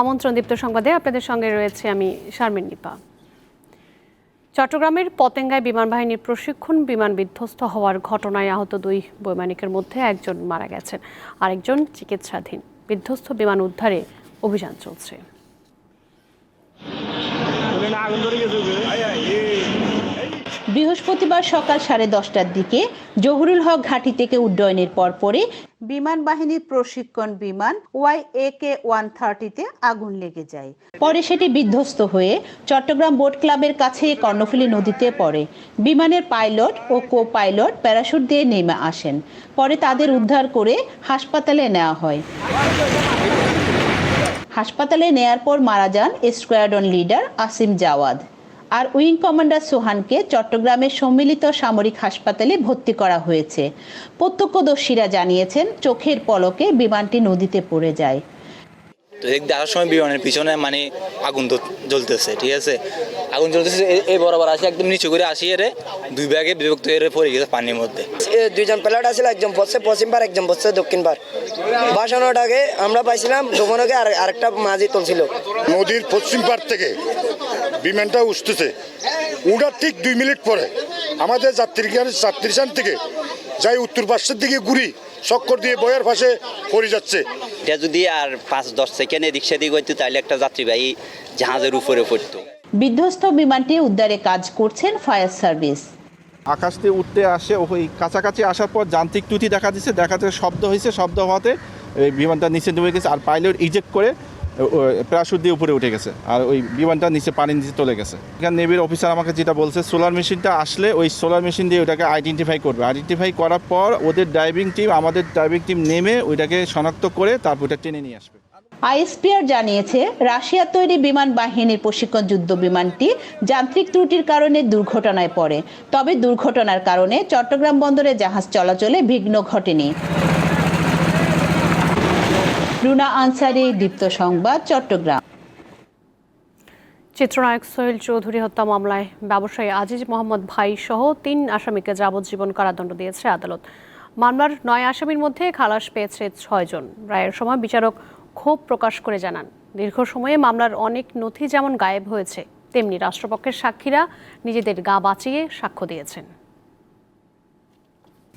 আমন্ত্রণ দীপ্ত সংবাদে আপনাদের সঙ্গে রয়েছে আমি শারমিন নিপা। চট্টগ্রামের পতেঙ্গায় বিমান বাহিনীর প্রশিক্ষণ বিমান বিধ্বস্ত হওয়ার ঘটনায় আহত দুই বৈমানিকের মধ্যে একজন মারা গেছেন, আরেকজন চিকিৎসাধীন। বিধ্বস্ত বিমান উদ্ধারে অভিযান চলছে। বৃহস্পতিবার সকাল সাড়ে দশটার দিকে জহুরুল হক ঘাঁটি থেকে উড্ডয়নের পরপরই বিমান বাহিনীর প্রশিক্ষণ বিমান ওয়াই এ কে ওয়ান থার্টিতে আগুন লেগে যায়। পরে সেটি বিধ্বস্ত হয়ে চট্টগ্রাম বোট ক্লাবের কাছে কর্ণফুলী নদীতে পড়ে। বিমানের পাইলট ও কো পাইলট প্যারাশুট দিয়ে নেমে আসেন। পরে তাদের উদ্ধার করে হাসপাতালে নেওয়া হয়। হাসপাতালে নেয়ার পর মারা যান স্কোয়াডন লিডার আসিম জাওয়াদ। আর উইং কমান্ডার সোহানকে চট্টগ্রামের সম্মিলিত সামরিক হাসপাতালে ভর্তি করা হয়েছে। প্রত্যক্ষদর্শীরা জানিয়েছেন, চোখের পলকে বিমানটি নদীতে পড়ে যায়। তো এদিক দিয়ে আসার সময় বিমানের পিছনে মানে আগুন তো জ্বলতেছে ঠিক আছে? আগুন জ্বলতেছে এই বরাবর আসি একদম নিচু করে আসি এরে দুই ব্যাগে বিভক্ত এরে পড়ে গেছে পানির মধ্যে। এ দুইজন প্লেয়ার আছিল একজন বসছে পশ্চিম পার একজন বসছে দক্ষিণ পার বাসানোর আগে আমরা পাইছিলাম দোকান আগে আর আরেকটা মাঝি তুলছিল। নদীর পশ্চিম পার থেকে বিমানটা উঠতেছে। উড়ার ঠিক দুই মিনিট পরে আমাদের যাত্রী যাত্রীস্থান থেকে যাই উত্তর পাশের দিকে ঘুরি চক্কর দিয়ে বয়ার পাশে পড়ে যাচ্ছে। এটা যদি আর পাঁচ দশ সেকেন্ডে রিক্সা দিয়ে হইতো তাহলে একটা যাত্রীবাহী জাহাজের উপরে পড়তো। বিধ্বস্ত বিমানটি উদ্ধারে কাজ করছেন ফায়ার সার্ভিস। আকাশ দিয়ে উঠতে আসে ওই কাছাকাছি আসার পর যান্ত্রিক ত্রুটি দেখা দিচ্ছে দেখা যাচ্ছে শব্দ হয়েছে শব্দ হওয়াতে এই বিমানটা নিচে ডুবে গেছে আর পাইলট ইজেক্ট করে প্যারাশুট দিয়ে উপরে উঠে গেছে। আর ওই বিমানটা নিচে পানির নিচে চলে গেছে। এখানে নেভির অফিসার আমাকে যেটা বলছে সোলার মেশিনটা আসলে ওই সোলার মেশিন দিয়ে ওটাকে আইডেন্টিফাই করবে। আইডেন্টিফাই করার পর ওদের ড্রাইভিং টিম আমাদের ড্রাইভিং টিম নেমে ওইটাকে শনাক্ত করে তারপর ওটা টেনে নিয়ে আসবে। আইএসপিআর জানিয়েছে, রাশিয়ার তৈরি বিমান বাহিনীর প্রশিক্ষণ যুদ্ধ বিমানটি যান্ত্রিক ত্রুটির কারণে দুর্ঘটনায় পড়ে। তবে দুর্ঘটনার কারণে চট্টগ্রাম বন্দরে জাহাজ চলাচলে বিঘ্ন ঘটেনি। রুনা আনসারি, দীপ্ত সংবাদ, চট্টগ্রাম। চিত্রনায়ক সোহেল চৌধুরী হত্যা মামলায় ব্যবসায়ী আজিজ মোহাম্মদ ভাই সহ তিন আসামিকে যাবজ্জীবন কারাদণ্ড দিয়েছে আদালত। মামলার নয় আসামির মধ্যে খালাস পেয়েছে ছয়জন রায়ের সময় বিচারক ক্ষোভ প্রকাশ করে জানান, দীর্ঘ সময়ে মামলার অনেক নথি যেমন গায়েব হয়েছে, তেমনি রাষ্ট্রপক্ষের সাক্ষীরা নিজেদের গা বাঁচিয়ে সাক্ষ্য দিয়েছেন।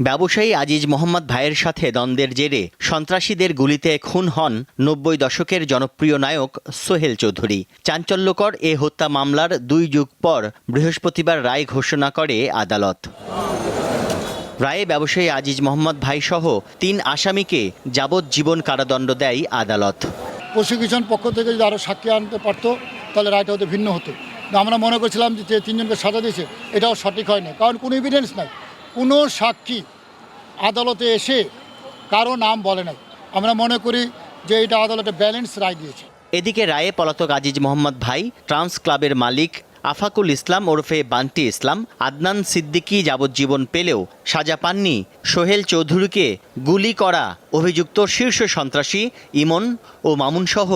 ব্যবসায়ী আজিজ মোহাম্মদ ভাইয়ের সাথে দ্বন্দ্বের জেরে সন্ত্রাসীদের গুলিতে খুন হন নব্বই দশকের জনপ্রিয় নায়ক সোহেল চৌধুরী। চাঞ্চল্যকর এ হত্যা মামলার দুই যুগ পর বৃহস্পতিবার রায় ঘোষণা করে আদালত। রায়ে ব্যবসায়ী আজিজ মোহাম্মদ ভাই সহ তিন আসামিকে যাবজ্জীবন কারাদণ্ড দেয় আদালত। প্রসিকিউশন পক্ষ থেকে যদি আরও সাক্ষী আনতে পারতো, তাহলে রায়টা হতে ভিন্ন হতো। আমরা মনে করছিলাম যে তিনজনকে সাজা দিয়েছে, এটাও সঠিক হয় না কারণ কোনো এভিডেন্স নাই। কোনো সাক্ষী আদালতে এসে কারও নাম বলে নাই। আমরা মনে করি যে এটা আদালতে ব্যালেন্স রায় দিয়েছে। এদিকে রায়ে পলাতক আজিজ মোহাম্মদ ভাই, ট্রান্স ক্লাবের মালিক আফাকুল ইসলাম ওরফে বান্তি ইসলাম, আদনান সিদ্দিকী যাবজ্জীবন পেলেও সাজা পাননি। সোহেল চৌধুরীকে গুলি করা অভিযুক্ত শীর্ষ সন্ত্রাসী ইমন ও মামুনসহ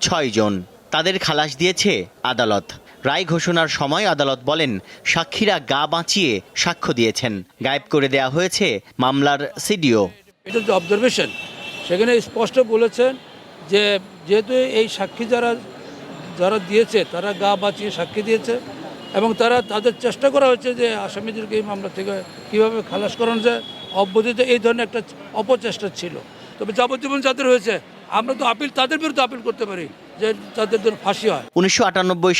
ছয়জন। তাদের খালাস দিয়েছে আদালত। রায় ঘোষণার সময় আদালত বলেন, সাক্ষীরা গা বাঁচিয়ে সাক্ষ্য দিয়েছেন। গায়েব করে দেয়া হয়েছে মামলার সিডিও। এটা যে অবজারভেশন সেখানে স্পষ্ট বলেছেন যে, যেহেতু এই সাক্ষী যারা যারা দিয়েছে, তারা গা বাঁচিয়ে সাক্ষী দিয়েছে এবং তারা তাদের চেষ্টা করা হয়েছে যে আসামিদেরকে এই মামলা থেকে কীভাবে খালাস করানো যায়। অব্যথিত এই ধরনের একটা অপচেষ্টা ছিল। তবে যাবজ্জীবন যাদের হয়েছে আমরা তো আপিল তাদের বিরুদ্ধে আপিল করতে পারি যে তাদের জন্য ফাঁসি হয়। উনিশশো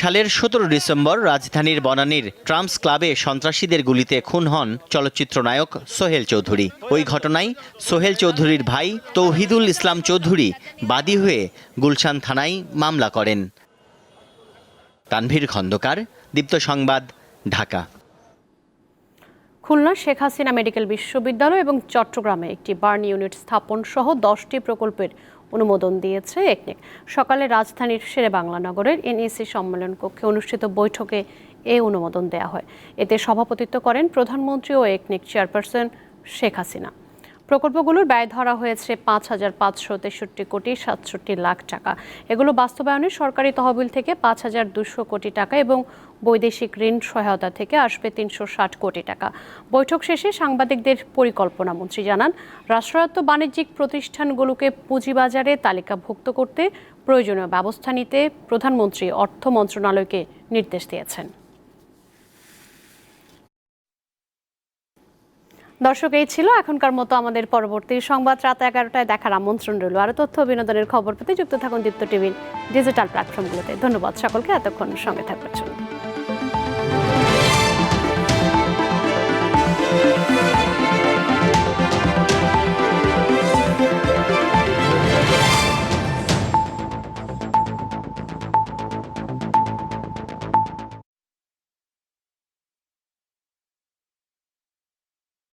সালের সতেরো ডিসেম্বর রাজধানীর বনানীর ট্রাম্পস ক্লাবে সন্ত্রাসীদের গুলিতে খুন হন চলচ্চিত্র নায়ক সোহেল চৌধুরী। ওই ঘটনায় সোহেল চৌধুরীর ভাই তৌহিদুল ইসলাম চৌধুরী বাদী হয়ে গুলশান থানায় মামলা করেন। তানভীর খন্দকার দীপ্ত সংবাদ ঢাকা। খুলনা শেখ হাসিনা মেডিকেল বিশ্ববিদ্যালয় এবং চট্টগ্রামে একটি বার্ন ইউনিট স্থাপন সহ দশটি প্রকল্পের অনুমোদন দিয়েছে একনেক। সকালে রাজধানীর শেরে বাংলা নগরের এনএসি সম্মেলন কক্ষে অনুষ্ঠিত বৈঠকে এ অনুমোদন দেয়া হয়। এতে সভাপতিত্ব করেন প্রধানমন্ত্রী ও একনেক চেয়ারপারসন শেখ হাসিনা। প্রকল্পগুলোর ব্যয় ধরা হয়েছে পাঁচ হাজার পাঁচশো তেষট্টি কোটি সাতষট্টি লাখ টাকা। এগুলো বাস্তবায়নে সরকারি তহবিল থেকে পাঁচ হাজার দুশো কোটি টাকা এবং বৈদেশিক ঋণ সহায়তা থেকে আসবে তিনশো ষাট কোটি টাকা। বৈঠক শেষে সাংবাদিকদের পরিকল্পনা মন্ত্রী জানান, রাষ্ট্রায়ত্ত বাণিজ্যিক প্রতিষ্ঠানগুলোকে পুঁজিবাজারে তালিকাভুক্ত করতে প্রয়োজনীয় ব্যবস্থা নিতে প্রধানমন্ত্রী অর্থ মন্ত্রণালয়কে নির্দেশ দিয়েছেন। দর্শক, এই ছিল এখনকার মতো আমাদের পরবর্তী সংবাদ। রাত এগারোটায় দেখার আমন্ত্রণ রইল। আরও তথ্য বিনোদনের খবর পেতে যুক্ত থাকুন দীপ্ত টিভির ডিজিটাল প্ল্যাটফর্মগুলোতে। ধন্যবাদ সকলকে। এতক্ষণ সঙ্গে থাকার জন্য।